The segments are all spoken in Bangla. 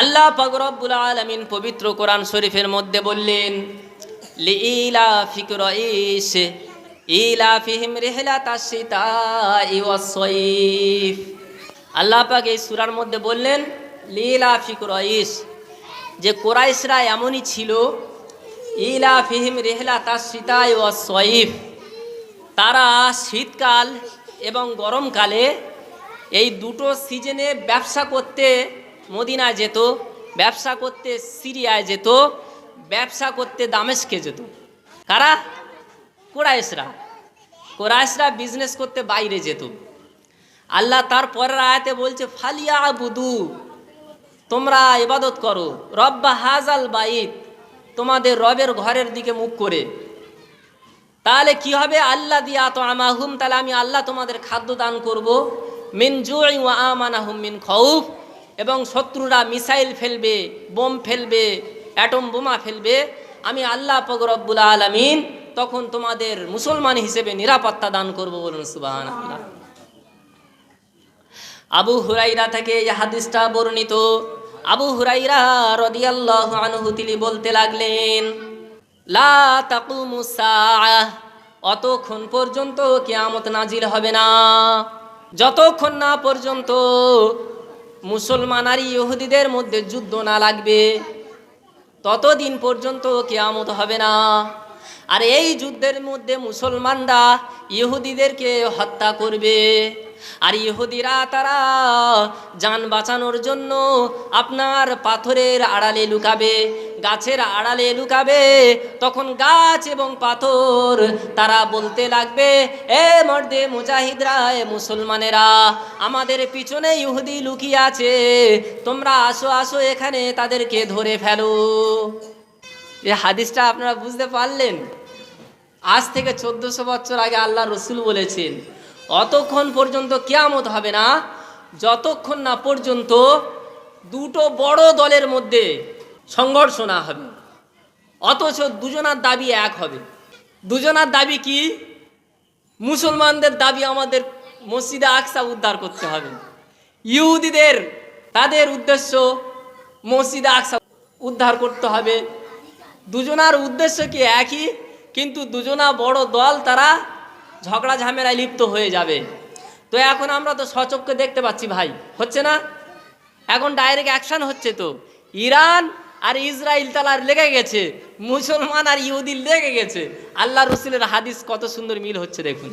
আল্লাহ পাকরব্বুল আলমিন পবিত্র কোরআন শরীফের মধ্যে বললেন ইলা রেহলা আল্লাহ পাক এই সুরার মধ্যে বললেন লীলা ফিকর ইস, যে কোরাইশরা এমনই ছিল, ইলা ফিহিম রেহলা তাসিতা ইওয়াসইফ তারা শীতকাল এবং গরমকালে এই দুটো সিজনে ব্যবসা করতে মদিনায় যেত, ব্যবসা করতে সিরিয়ায় যেত, ব্যবসা করতে দামেশকে যেত। কারা? কোরাইশরা। কোরাইশরা বিজনেস করতে বাইরে যেত। আল্লাহ তার পরের আয়াতে বলছে ফালিয়া বুদু তোমরা ইবাদত করো। রব্বা হাজাল বাইত, তোমাদের রবের ঘরের দিকে মুখ করে। তাহলে কি হবে? আল্লাহ দিয়া তো আমাহুম তাহলে আমি আল্লাহ তোমাদের খাদ্য দান করব। মিন জুই ওয়া আমানাহুম মিন খৌফ। এবং শত্রুরা মিসাইল ফেলবে, বোম ফেলবে, অ্যাটম বোমা ফেলবে। আমি আল্লাহ পগরব্বুল আলমিন তখন তোমাদের মুসলমান হিসেবে নিরাপত্তা দান করব বলুন আল্লাহ আবু হুরাইরা থেকে এই হাদিসটা বর্ণিত। আবু হুরাইরা রদিয়াল্লাহু আনহু তিনি বলতে লাগলেন, লা অতক্ষণ পর্যন্ত কেয়ামত নাজিল হবে না। যতক্ষণ না পর্যন্ত মুসলমান আর ইহুদিদের মধ্যে যুদ্ধ না লাগবে। ততদিন পর্যন্ত কেয়ামত হবে না। আর এই যুদ্ধের মধ্যে মুসলমানরা ইহুদিদেরকে হত্যা করবে। আর ইহুদিরা তারা যান বাঁচানোর জন্য আপনার পাথরের আড়ালে লুকাবে, গাছের আড়ালে লুকাবে। তখন গাছ এবং পাথর তারা বলতে লাগবে, এ মর্দে মুজাহিদরা, এ মুসলমানেরা, আমাদের পিছনে ইহুদি লুকিয়ে আছে, তোমরা আসো আসো, এখানে তাদেরকে ধরে ফেলো। এই হাদিসটা আপনারা বুঝতে পারলেন? আজ থেকে চোদ্দশো বছর আগে আল্লাহ রসুল বলেছেন, অতক্ষণ পর্যন্ত কেয়ামত হবে না, যতক্ষণ না পর্যন্ত দুটো বড় দলের মধ্যে সংঘর্ষ না হবে। অথচ দুজনার দাবি এক হবে। দুজনার দাবি কি? মুসলমানদের দাবি আমাদের মসজিদে আকসা উদ্ধার করতে হবে। ইহুদিদের, তাদের উদ্দেশ্য মসজিদে আকসা উদ্ধার করতে হবে। দুজনার উদ্দেশ্য কি একই? কিন্তু দুজনা বড় দল, তারা ঝগড়া ঝামেলায় লিপ্ত হয়ে যাবে। তো এখন আমরা তো সচক্ষে দেখতে পাচ্ছি ভাই, হচ্ছে না? এখন ডাইরেক্ট অ্যাকশন হচ্ছে তো। ইরান আর ইসরায়েল তালার লেগে গেছে, মুসলমান আর ইহুদি লেগে গেছে। আল্লাহ রসুলের হাদিস কত সুন্দর মিল হচ্ছে দেখুন।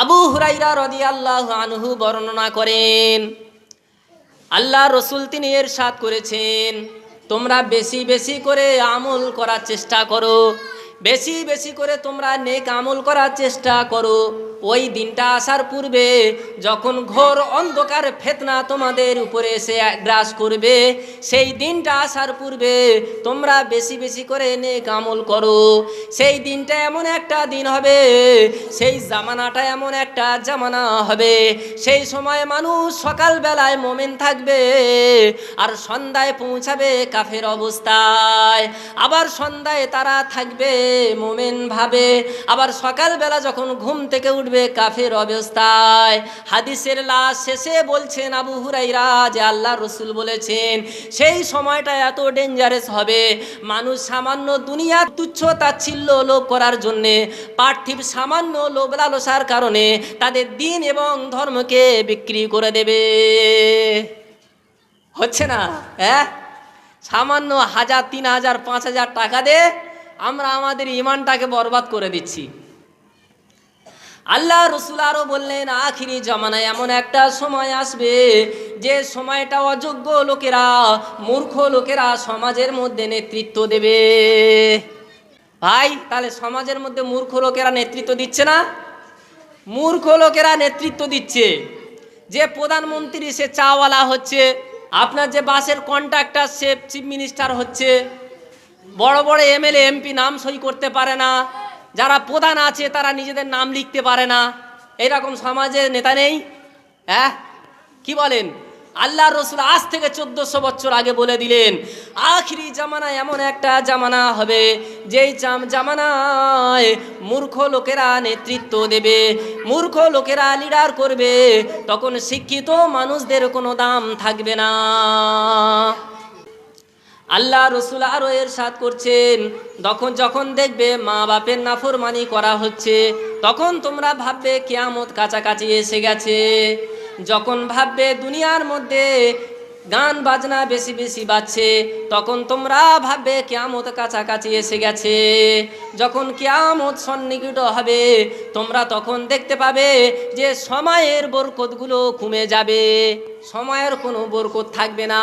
আবু হুরাইরা রদি আল্লাহ আনহু বর্ণনা করেন, আল্লাহ রসুল তিনি এর সাথ করেছেন। তোমরা বেশি বেশি করে আমল করার চেষ্টা করো। বেশি বেশি করে তোমরা নেক আমল করার চেষ্টা করো। ওই দিনটা আসার পূর্বে যখন ঘোর অন্ধকার ফেতনা তোমাদের উপরে এসে গ্রাস করবে, সেই দিনটা আসার পূর্বে তোমরা বেশি বেশি করে নেক কামল করো। সেই দিনটা এমন একটা দিন হবে, সেই জামানাটা এমন একটা জামানা হবে। সেই সময় মানুষ সকালবেলায় মোমেন থাকবে আর সন্ধ্যায় পৌঁছাবে কাফের অবস্থায়। আবার সন্ধ্যায় তারা থাকবে, মোমেন ভাবে। আবার সকালবেলা যখন ঘুম থেকে উঠবে কাফের অবস্থায়। হাদিসের লাশ শেষে বলছেন আবু হুরাইরা যে আল্লাহ রসুল বলেছেন, সেই সময়টা এত ডেঞ্জারাস হবে। মানুষ সামান্য দুনিয়া তুচ্ছ তাচ্ছিল্য লোভ করার জন্যে, পার্থিব সামান্য লোভ লালসার কারণে তাদের দিন এবং ধর্মকে বিক্রি করে দেবে। হচ্ছে না? হ্যাঁ? সামান্য হাজার, তিন হাজার, পাঁচ হাজার টাকা দে আমরা আমাদের ইমানটাকে বরবাদ করে দিচ্ছি। আল্লাহ রসুল আরও বললেন, আখিরি জমানায় এমন একটা সময় আসবে, যে সময়টা অযোগ্য লোকেরা, মূর্খ লোকেরা সমাজের মধ্যে নেতৃত্ব দেবে। ভাই, তাহলে সমাজের মধ্যে মূর্খ লোকেরা নেতৃত্ব দিচ্ছে না? মূর্খ লোকেরা নেতৃত্ব দিচ্ছে। যে প্রধানমন্ত্রী, সে চাওয়ালা হচ্ছে, আপনার যে বাসের কন্ট্রাক্টর, সে চিফ মিনিস্টার হচ্ছে, বড় বড় এমএলএ, এমপি নাম সই করতে পারে না। যারা প্রধান আছে, তারা নিজেদের নাম লিখতে পারে না। এরকম সমাজে নেতা নেই হ্যাঁ? কি বলেন? আল্লাহ রসুল আজ থেকে চোদ্দশো বছর আগে বলে দিলেন, আখিরি জামানা এমন একটা জামানা হবে, যেই জাম জামানায় মূর্খ লোকেরা নেতৃত্ব দেবে, মূর্খ লোকেরা লিডার করবে, তখন শিক্ষিত মানুষদের কোনো দাম থাকবে না। আল্লাহ রসুল আরও এর সাথ করছেন। তখন যখন দেখবে মা বাপের নাফরমানি করা হচ্ছে, তখন তোমরা ভাববে কেয়ামত কাছাকাছি এসে গেছে। যখন ভাববে দুনিয়ার মধ্যে গান বাজনা বেশি বেশি বাজছে, তখন তোমরা ভাববে কেয়ামত কাছাকাছি এসে গেছে। যখন কেয়ামত সন্নিকট হবে, তোমরা তখন দেখতে পাবে যে সময়ের বরকতগুলো কমে যাবে। সময়ের কোনো বরকত থাকবে না।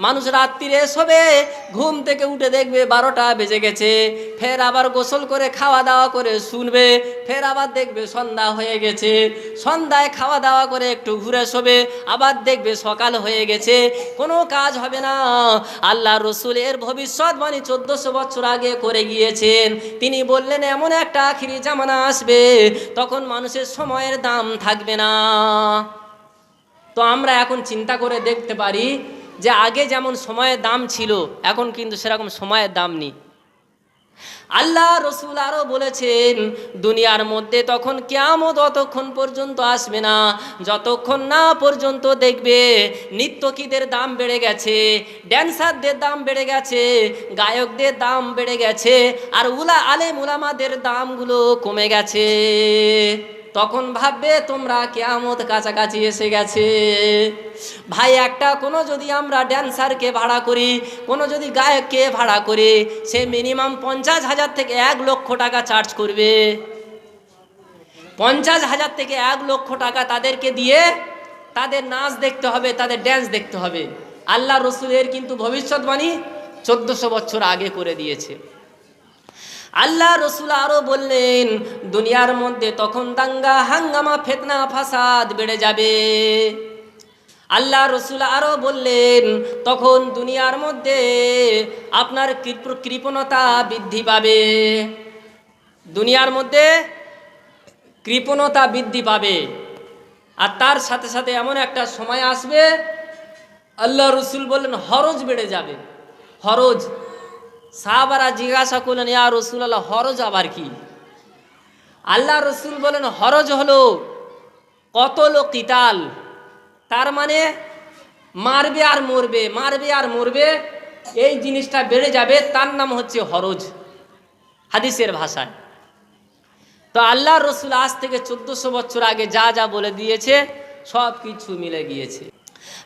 মানুষ রাত্রিরে শোবে, ঘুম থেকে উঠে দেখবে বারোটা বেজে গেছে। ফের আবার গোসল করে খাওয়া দাওয়া করে শুনবে, ফের আবার দেখবে সন্ধ্যা হয়ে গেছে। সন্ধ্যায় খাওয়া দাওয়া করে একটু ঘুরে শোবে, আবার দেখবে সকাল হয়ে গেছে। কোনো কাজ হবে না। আল্লাহ রসুল এর ভবিষ্যৎবাণী চোদ্দশো বছর আগে করে গিয়েছেন। তিনি বললেন, এমন একটা আখিরি জামানা আসবে, তখন মানুষের সময়ের দাম থাকবে না। তো আমরা এখন চিন্তা করে দেখতে পারি যে আগে যেমন সময়ের দাম ছিল, এখন কিন্তু সেরকম সময়ের দাম নেই। আল্লাহ রসুল আরও বলেছেন, দুনিয়ার মধ্যে তখন কেমন অতক্ষণ পর্যন্ত আসবে না। যতক্ষণ না পর্যন্ত দেখবে নৃত্যকীদের দাম বেড়ে গেছে ড্যান্সারদের দাম বেড়ে গেছে, গায়কদের দাম বেড়ে গেছে, আর উলা আলে মুলামাদের দামগুলো কমে গেছে। তখন ভাববে তোমরা কেয়ামত কাছাকাছি এসে গেছে। ভাই, একটা কোনো যদি আমরা ড্যান্সারকে ভাড়া করি, কোনো যদি গায়ককে ভাড়া করি, সে মিনিমাম পঞ্চাশ হাজার থেকে এক লক্ষ টাকা চার্জ করবে। পঞ্চাশ হাজার থেকে এক লক্ষ টাকা তাদেরকে দিয়ে তাদের নাচ দেখতে হবে, তাদের ড্যান্স দেখতে হবে। আল্লাহ রসুলের কিন্তু ভবিষ্যৎবাণী চোদ্দশো বছর আগে করে দিয়েছে। আল্লাহ রসুল আরও বললেন, দুনিয়ার মধ্যে তখন দাঙ্গা, হাঙ্গামা, ফেতনা, ফাসাদ বেড়ে যাবে। আল্লাহ রসুল আরও বললেন, তখন দুনিয়ার মধ্যে আপনার কৃপ- কৃপণতা বৃদ্ধি পাবে। দুনিয়ার মধ্যে কৃপণতা বৃদ্ধি পাবে। আর তার সাথে সাথে এমন একটা সময় আসবে, আল্লাহ রসুল বললেন, হরজ বেড়ে যাবে। হরজ সাহাবারা জিজ্ঞাসা করলেন, ইয়া রসুল আল্লাহ হরজ আবার কি? আল্লাহ রসুল বলেন, হরজ হলো কতল কিতাল, তার মানে মারবে আর মরবে, মারবে আর মরবে, এই জিনিসটা বেড়ে যাবে, তার নাম হচ্ছে হরজ হাদিসের ভাষায়। তো আল্লাহ রসুল আজ থেকে চোদ্দশো বছর আগে যা যা বলে দিয়েছে সব কিছু মিলে গিয়েছে।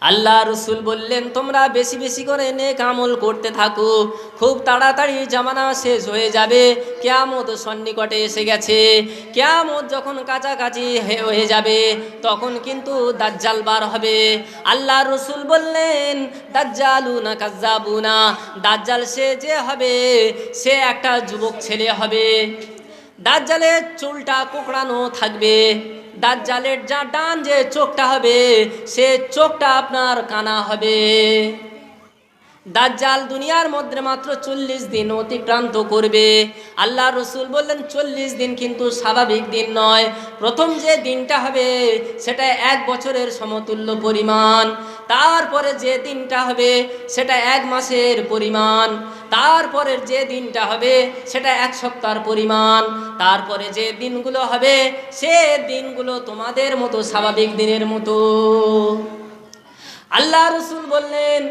আল্লাহ রসুল বললেন, তোমরা বেশি বেশি করে নেক আমল করতে থাকো। খুব তাড়াতাড়ি জামানা শেষ হয়ে যাবে। কেয়ামত সন্নিকটে এসে গেছে। কেয়ামত যখন কাছাকাছি হয়ে যাবে, তখন কিন্তু দাজ্জাল বার হবে। আল্লাহ রসুল বললেন দাজ্জালু না কাজ্জাবু না দাজ্জাল সে যে হবে, সে একটা যুবক ছেলে হবে। দাজ্জালের চুলটা কোকড়ানো থাকবে। দাজ্জালের যা ডান যে চোখটা হবে সে চোখটা আপনার কানা হবে। দাজ্জাল দুনিয়ার মধ্যে মাত্র চল্লিশ দিন অতিক্রান্ত করবে। আল্লাহ রসুল বললেন, চল্লিশ দিন কিন্তু স্বাভাবিক দিন নয়। প্রথম যে দিনটা হবে, সেটা এক বছরের সমতুল্য পরিমাণ। তারপরে যে দিনটা হবে, সেটা এক মাসের পরিমাণ। তারপরের যে দিনটা হবে, সেটা এক সপ্তাহের পরিমাণ। তারপরে যে দিনগুলো হবে, সে দিনগুলো তোমাদের মতো স্বাভাবিক দিনের মতো। আল্লাহ রসুল বললেন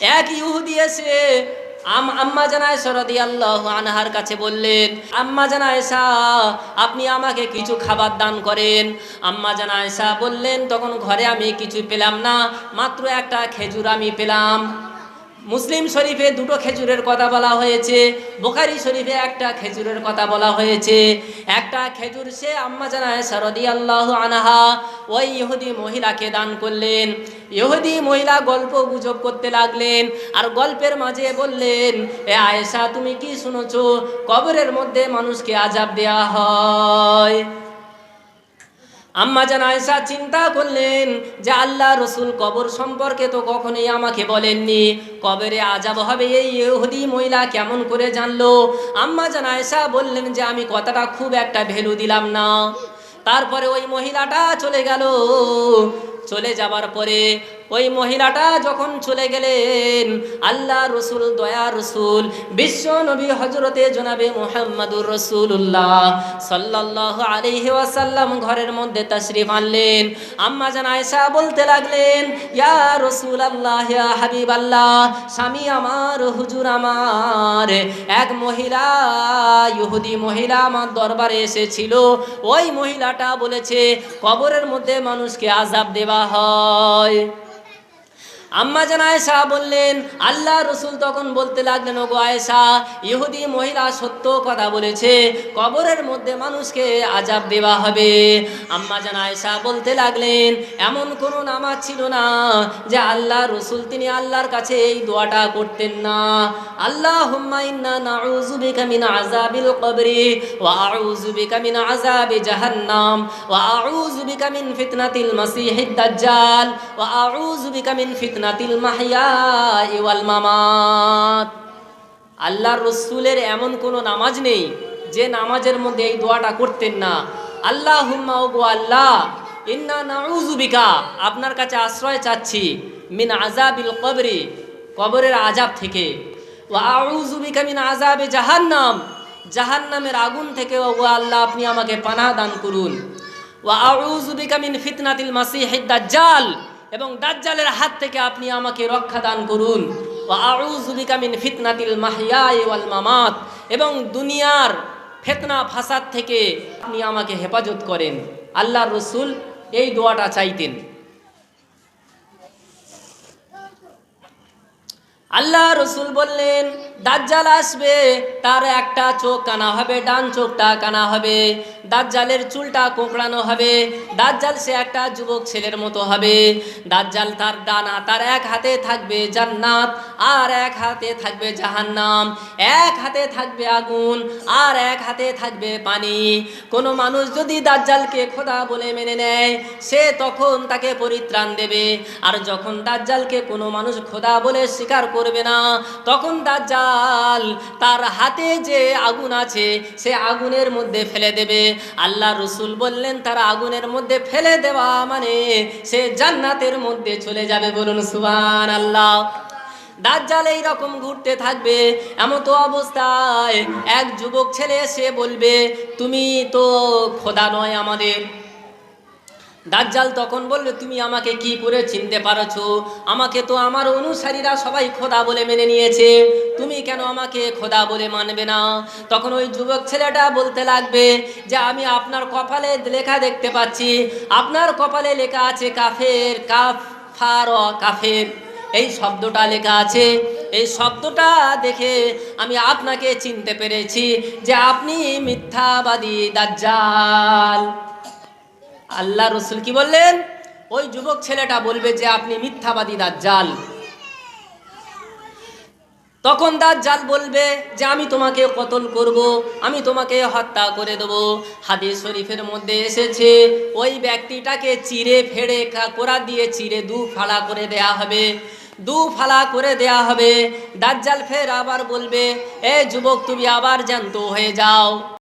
এক ইহুদি এসে আম, আম্মা জানায় সরদি আল্লাহ আনহার কাছে বললেন, আম্মা জানায়সা আপনি আমাকে কিছু খাবার দান করেন। আম্মা জানায়সা বললেন, তখন ঘরে আমি কিছু পেলাম না, মাত্র একটা খেজুর আমি পেলাম। মুসলিম শরীফে দুটো খেজুরের কথা বলা হয়েছে, বোখারি শরীফে একটা খেজুরের কথা বলা হয়েছে। একটা খেজুর সে আম্মা জানায় সারদি আল্লাহ আনাহা, ওই ইহুদি মহিলাকে দান করলেন। ইহুদি মহিলা গল্প গুজব করতে লাগলেন আর গল্পের মাঝে বললেন, এ আয়েশা, তুমি কি শুনেছো? কবরের মধ্যে মানুষকে আজাব দেয়া হয়। আম্মা জান আয়সা চিন্তা করলেন যে আল্লাহ রসুল কবর সম্পর্কে তো কখনোই আমাকে বলেননি। কবরে আজাব হবে এই ইহুদি মহিলা কেমন করে জানলো? আম্মা জান আয়েশা বললেন যে আমি কথাটা খুব একটা ভ্যালু দিলাম না। তারপরে ওই মহিলাটা চলে গেল। চলে যাবার পরে ওই মহিলাটা যখন চলে গেলেন, আল্লাহ রসুল, দয়া রসুল, বিশ্ব নবী হজরতে জনাবে মোহাম্মদুর রসুল্লাহ সাল্লাহ আলহি ওয়াসাল্লাম ঘরের মধ্যে তশরিফ আনলেন। আম্মা জান আয়সা বলতে লাগলেন, ইয়া রসুল আল্লাহ ইয়া হাবিব আল্লাহ স্বামী আমার, হুজুর আমার, এক মহিলা, ইহুদি মহিলা আমার দরবারে এসেছিল। ওই মহিলাটা বলেছে, কবরের মধ্যে মানুষকে আজাব দেওয়া হয়। আম্মা জান আয়েশা বললেন আল্লাহ রসুল তখন বলতে লাগলেন, ওগো আয়েশা, ইহুদি মহিলা সত্য কথা বলেছে, কবরের মধ্যে মানুষকে আজাব দেওয়া হবে। আম্মা জান আয়েশা বলতে লাগলেন, এমন কোনো নামাজ ছিল না যে আল্লাহ রসুল, তিনি আল্লাহর কাছে এই দোয়াটা করতেন না। আল্লাহ হুম্মা ইন্না নাউযু বিকা আযাবিল কবরি, ওয়া আউযু বিকা মিন জাহান্নাম মিন মিন ফিতনাতিল মাহইয়া ওয়াল মামাত। আল্লাহর রসুলের এমন কোনো নামাজ নেই যে নামাজের মধ্যে এই দোয়াটা করতেন না। আল্লাহ হুম্মা ওগো আল্লাহ, ইন্না নাউযু বিকা, আপনার কাছে আশ্রয় চাচ্ছি, মিন আযাবিল কবরি, কবরের আজাব থেকে। ওয়া আউযু বিকা মিন আযাবি জাহান্নাম, জাহান্নামের আগুন থেকে ওগো আল্লাহ, আপনি আমাকে পানাহ দান করুন। ও আউযু বিকা মিন ফিতনাতিল মাসিহিদ দাজ্জাল এবং দাজ্জালের হাত থেকে আপনি আমাকে রক্ষা দান করুন। ফিতনাতিল ওয়াল মামাত। এবং দুনিয়ার ফেতনা ফাসাদ থেকে আপনি আমাকে হেফাজত করেন। আল্লাহ রসুল এই দোয়াটা চাইতেন। আল্লাহ রসুল বললেন দাজ্জাল আসবে, তার একটা চোখ কানা হবে, ডান চোখটা কানা হবে। দাজ্জালের চুলটা কোঁকড়ানো হবে। দাজ্জাল সে একটা যুবক ছেলের মতো হবে। দাজ্জাল তার ডানা তার এক হাতে থাকবে জান্নাত, আর এক হাতে থাকবে জাহান্নাম। এক হাতে থাকবে আগুন, আর এক হাতে থাকবে পানি। কোনো মানুষ যদি দাজ্জালকে খোদা বলে মেনে নেয়, সে তখন তাকে পরিত্রাণ দেবে। আর যখন দাজ্জালকে কোনো মানুষ খোদা বলে স্বীকার করবে না, তখন দাজ্জাল তার হাতে যে আগুন আছে, সে আগুনের মধ্যে ফেলে দেবে। আল্লাহ রসুল বললেন, তার আগুনের মধ্যে ফেলে দেওয়া মানে সে জান্নাতের মধ্যে চলে যাবে বলুন সুবান আল্লাহ দাজ্জাল এই রকম ঘুরতে থাকবে এমন তো অবস্থায় এক যুবক ছেলে এসে বলবে, তুমি তো খোদা নয় আমাদের। দাজ্জাল তখন বলবে, তুমি আমাকে কি করে চিনতে পারছ? আমাকে তো আমার অনুসারীরা সবাই খোদা বলে মেনে নিয়েছে। কেন আমাকে খোদা বলে মানবে না? তখন ওই যুবক ছেলেটা বলতে লাগবে যে, আমি আপনার কপালে লেখা দেখতে পাচ্ছি। আপনার কপালে লেখা আছে কাফের কাফ ফার কাফের। এই শব্দটা লেখা আছে। এই শব্দটা দেখে আমি আপনাকে চিনতে পেরেছি যে, আপনি মিথ্যাবাদী দাজ্জাল। আল্লাহ রসুল কি বললেন? ওই যুবক ছেলেটা বলবে যে, আপনি মিথ্যাবাদী দাজ্জাল। তখন দাজ্জাল বলবে যে, আমি তোমাকে কতল করব, আমি তোমাকে হত্যা করে দেব। হাদিস শরীফের মধ্যে এসেছে, ওই ব্যক্তিটাকে চিরে ফেড়ে কোরা দিয়ে চিরে দু ফালা করে দেয়া হবে। দু ফালা করে দেয়া হবে। দাজ্জাল ফের আবার বলবে, এ যুবক, তুমি আবার জ্যান্ত হয়ে যাও।